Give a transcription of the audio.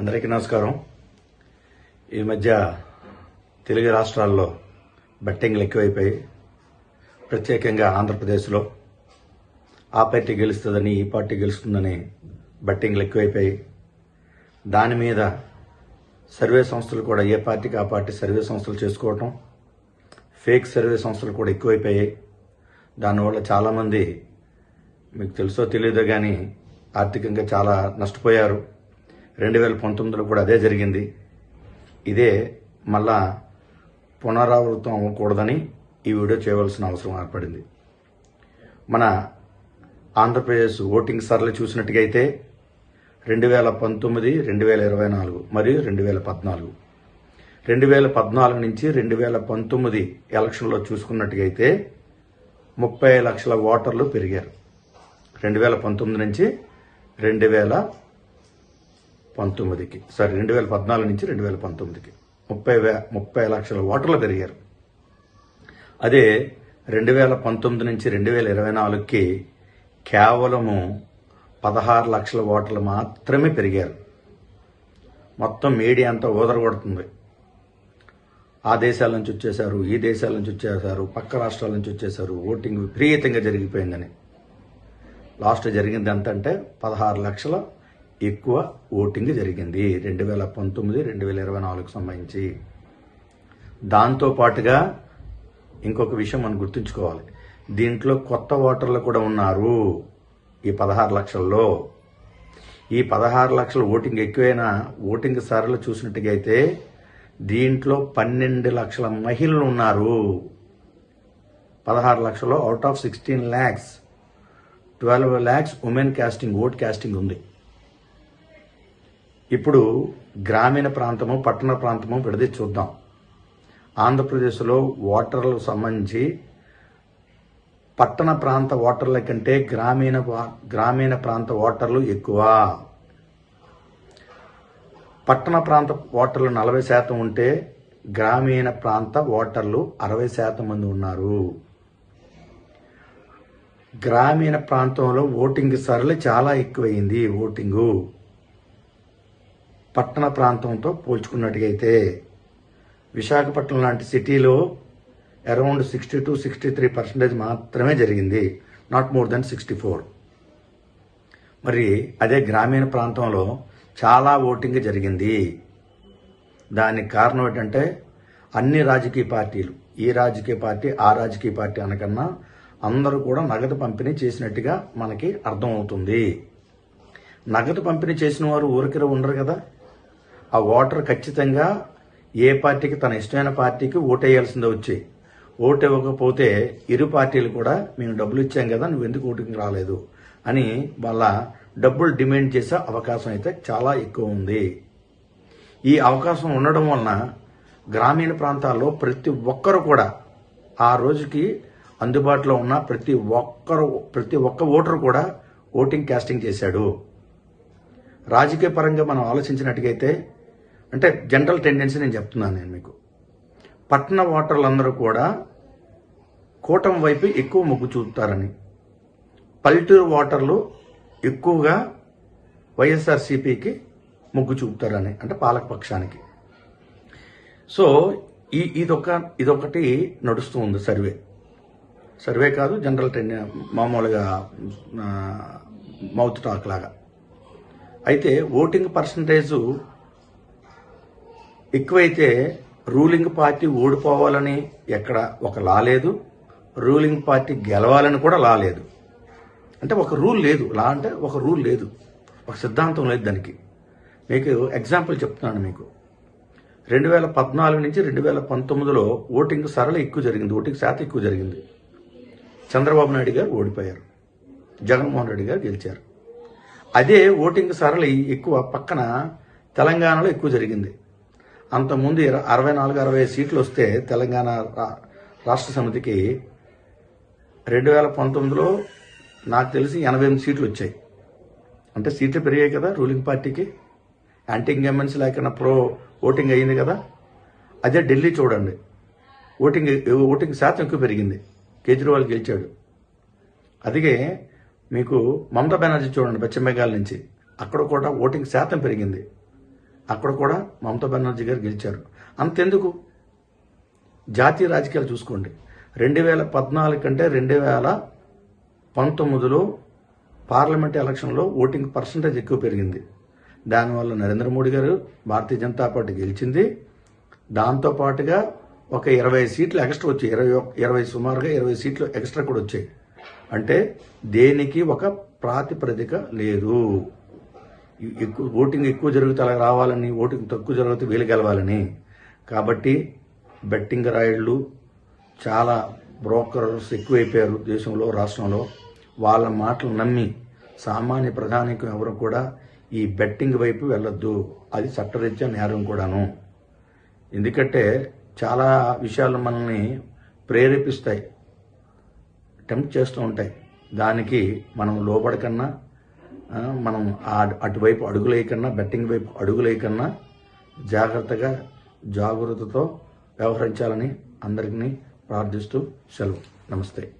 అందరికీ నమస్కారం. ఈ మధ్య తెలుగు రాష్ట్రాల్లో బెట్టింగ్లు ఎక్కువైపోయి ప్రత్యేకంగా ఆంధ్రప్రదేశ్లో ఆ పార్టీ గెలుస్తుందని ఈ పార్టీ గెలుస్తుందని బెట్టింగ్లు ఎక్కువైపోయి దాని మీద సర్వే సంస్థలు కూడా ఏ పార్టీకి ఆ పార్టీ సర్వే సంస్థలు చేసుకోవటం ఫేక్ సర్వే సంస్థలు కూడా ఎక్కువైపోయాయి దానివల్ల చాలామంది మీకు తెలుసో తెలియదో కానీ ఆర్థికంగా చాలా నష్టపోయారు. రెండు వేల పంతొమ్మిదిలో కూడా అదే జరిగింది. ఇదే మళ్ళా పునరావృతం అవ్వకూడదని ఈ వీడియో చేయవలసిన అవసరం ఏర్పడింది. మన ఆంధ్రప్రదేశ్ ఓటింగ్ సర్లు చూసినట్టుగైతే రెండు వేల పంతొమ్మిది రెండు వేల ఇరవై నాలుగు మరియు రెండు వేల పద్నాలుగు. రెండు వేల పద్నాలుగు నుంచి రెండు వేల పంతొమ్మిది ఎలక్షన్లో చూసుకున్నట్టుగైతే ముప్పై లక్షల ఓటర్లు పెరిగారు. రెండు వేల పంతొమ్మిది నుంచి రెండు వేల పంతొమ్మిదికి. సారీ రెండు వేల పద్నాలుగు నుంచి రెండు వేల పంతొమ్మిదికి. ముప్పై వే ముప్పై లక్షల ఓటర్లు పెరిగారు. అదే రెండు వేల పంతొమ్మిది నుంచి రెండు వేల ఇరవై నాలుగుకి కేవలము పదహారు లక్షల ఓటర్లు మాత్రమే పెరిగారు. మొత్తం మీడియా అంతా ఊదరగొడుతుంది. ఆ దేశాల నుంచి వచ్చేసారు ఈ దేశాల నుంచి వచ్చేసారు పక్క రాష్ట్రాల నుంచి వచ్చేసారు ఓటింగ్ విపరీతంగా జరిగిపోయిందని. లాస్ట్ జరిగింది ఎంత అంటే పదహారు లక్షల ఎక్కువ ఓటింగ్ జరిగింది. రెండు వేల పంతొమ్మిది రెండు వేల ఇరవై నాలుగుకు సంబంధించి. దాంతో పాటుగా ఇంకొక విషయం మనం గుర్తుంచుకోవాలి. దీంట్లో కొత్త ఓటర్లు కూడా ఉన్నారు ఈ పదహారు లక్షల్లో. ఈ పదహారు లక్షల ఓటింగ్ ఎక్కువైనా ఓటింగ్ సార్లు చూసినట్టుగా అయితే దీంట్లో పన్నెండు లక్షల మహిళలు ఉన్నారు. పదహారు లక్షలు out of sixteen lakhs twelve lakhs women casting vote casting ఉంది. ఇప్పుడు గ్రామీణ ప్రాంతము పట్టణ ప్రాంతము విడది చూద్దాం. ఆంధ్రప్రదేశ్లో ఓటర్లకు సంబంధించి పట్టణ ప్రాంత ఓటర్ల కంటే గ్రామీణ వా- గ్రామీణ ప్రాంత ఓటర్లు ఎక్కువ. పట్టణ ప్రాంత ఓటర్లు నలభై శాతం ఉంటే గ్రామీణ ప్రాంత ఓటర్లు అరవై శాతం మంది ఉన్నారు. గ్రామీణ ప్రాంతంలో ఓటింగ్ సరళి చాలా ఎక్కువైంది ఓటింగు. పట్టణ ప్రాంతంతో పోల్చుకున్నట్టుగైతే విశాఖపట్నం లాంటి సిటీలో around sixty two sixty three percentage మాత్రమే జరిగింది not more than sixty four మరి అదే గ్రామీణ ప్రాంతంలో చాలా ఓటింగ్ జరిగింది. దానికి కారణం ఏంటంటే అన్ని రాజకీయ పార్టీలు ఈ రాజకీయ పార్టీ ఆ రాజకీయ పార్టీ అనకన్నా అందరూ కూడా నగదు పంపిణీ చేసినట్టుగా మనకి అర్థమవుతుంది. నగదు పంపిణీ చేసిన వారు ఊరికిర ఉండరు కదా. ఆ ఓటర్ ఖచ్చితంగా ఏ పార్టీకి తన ఇష్టమైన పార్టీకి ఓటేయాల్సిందే వచ్చి. ఓటు ఇవ్వకపోతే ఇరు పార్టీలు కూడా మేము డబ్బులు ఇచ్చాం కదా నువ్వు ఎందుకు ఓటింగ్ రాలేదు? అని వాళ్ళ డబ్బులు డిమాండ్ చేసే అవకాశం అయితే చాలా ఎక్కువ ఉంది. ఈ అవకాశం ఉండడం వలన గ్రామీణ ప్రాంతాల్లో ప్రతి ఒక్కరు కూడా ఆ రోజుకి అందుబాటులో ఉన్న ప్రతి ఒక్కరు ప్రతి ఒక్క ఓటరు కూడా ఓటింగ్ కాస్టింగ్ చేశాడు. రాజకీయ పరంగా మనం ఆలోచించినట్టుగైతే అంటే జనరల్ టెండెన్సీ నేను చెప్తున్నాను నేను మీకు. పట్టణ ఓటర్లందరూ కూడా కూటమి వైపు ఎక్కువ మొగ్గు చూపుతారని. పల్లెటూరు ఓటర్లు ఎక్కువగా వైఎస్ఆర్సీపీకి మొగ్గు చూపుతారని అంటే పాలకపక్షానికి సో ఈ ఇదొక ఇదొకటి నడుస్తూ ఉంది సర్వే. సర్వే కాదు జనరల్ టెన్ మామూలుగా మౌత్ టాక్ లాగా. అయితే ఓటింగ్ పర్సంటేజు ఎక్కువైతే రూలింగ్ పార్టీ ఓడిపోవాలని ఎక్కడ ఒక లా లేదు రూలింగ్ పార్టీ గెలవాలని కూడా లా లేదు. అంటే ఒక రూల్ లేదు. లా అంటే ఒక రూల్ లేదు. ఒక సిద్ధాంతం లేదు దానికి. మీకు ఎగ్జాంపుల్ చెప్తున్నాను మీకు. రెండు వేల పద్నాలుగు నుంచి రెండు వేల పంతొమ్మిదిలో ఓటింగ్ సరళ ఎక్కువ జరిగింది. ఓటింగ్ శాతం ఎక్కువ జరిగింది. చంద్రబాబు నాయుడు గారు ఓడిపోయారు. జగన్మోహన్ రెడ్డి గారు గెలిచారు. అదే ఓటింగ్ సరళి ఎక్కువ పక్కన తెలంగాణలో ఎక్కువ జరిగింది. అంతకుముందు అరవై నాలుగు అరవై సీట్లు వస్తే తెలంగాణ రా- రాష్ట్ర సమితికి రెండు వేల పంతొమ్మిదిలో నాకు తెలిసి ఎనభై ఎనిమిది సీట్లు వచ్చాయి. అంటే సీట్లు పెరిగాయి కదా రూలింగ్ పార్టీకి. యాంటీ ఇంగమెన్స్ లేకుండా ప్రో ఓటింగ్ అయ్యింది కదా. అదే ఢిల్లీ చూడండి. ఓటింగ్ ఓటింగ్ శాతం ఎక్కువ పెరిగింది. కేజ్రీవాల్ గెలిచాడు. అదిగే మీకు మమతా బెనర్జీ చూడండి పశ్చిమ బెంగాల్ నుంచి. అక్కడ కూడా ఓటింగ్ శాతం పెరిగింది. అక్కడ కూడా మమతా బెనర్జీ గారు గెలిచారు. అంతెందుకు? జాతీయ రాజకీయాలు చూసుకోండి. రెండు వేల పద్నాలుగు కంటే రెండు వేల పంతొమ్మిదిలో పార్లమెంట్ ఎలక్షన్లో ఓటింగ్ పర్సంటేజ్ ఎక్కువ పెరిగింది. దానివల్ల నరేంద్ర మోడీ గారు భారతీయ జనతా పార్టీ గెలిచింది. దాంతో పాటుగా ఒక ఇరవై సీట్లు ఎక్స్ట్రా వచ్చాయి. ఇరవై ఇరవై సుమారుగా ఇరవై సీట్లు ఎక్స్ట్రా కూడా వచ్చాయి. అంటే దేనికి ఒక ప్రాతిపదిక లేదు. ఎక్కువ ఓటింగ్ ఎక్కువ జరిగితే అలా రావాలని ఓటింగ్ తక్కువ జరిగితే వీలు గెలవాలని. కాబట్టి బెట్టింగ్ రాయుళ్ళు చాలా బ్రోకర్స్ ఎక్కువైపోయారు దేశంలో రాష్ట్రంలో. వాళ్ళ మాటలు నమ్మి సామాన్య ప్రధానికం ఎవరు కూడా ఈ బెట్టింగ్ వైపు వెళ్ళొద్దు. అది చట్టరీత్యా నేరం కూడాను. ఎందుకంటే చాలా విషయాలు మనల్ని ప్రేరేపిస్తాయి టెంప్ట్ చేస్తూ ఉంటాయి. దానికి మనం లోపడకన్నా మనం అటువైపు అడుగులేయకన్నా బెట్టింగ్ వైపు అడుగులేయకన్నా జాగ్రత్తగా జాగ్రత్తతో వ్యవహరించాలని అందరికీ ప్రార్థిస్తూ సెలవు. నమస్తే.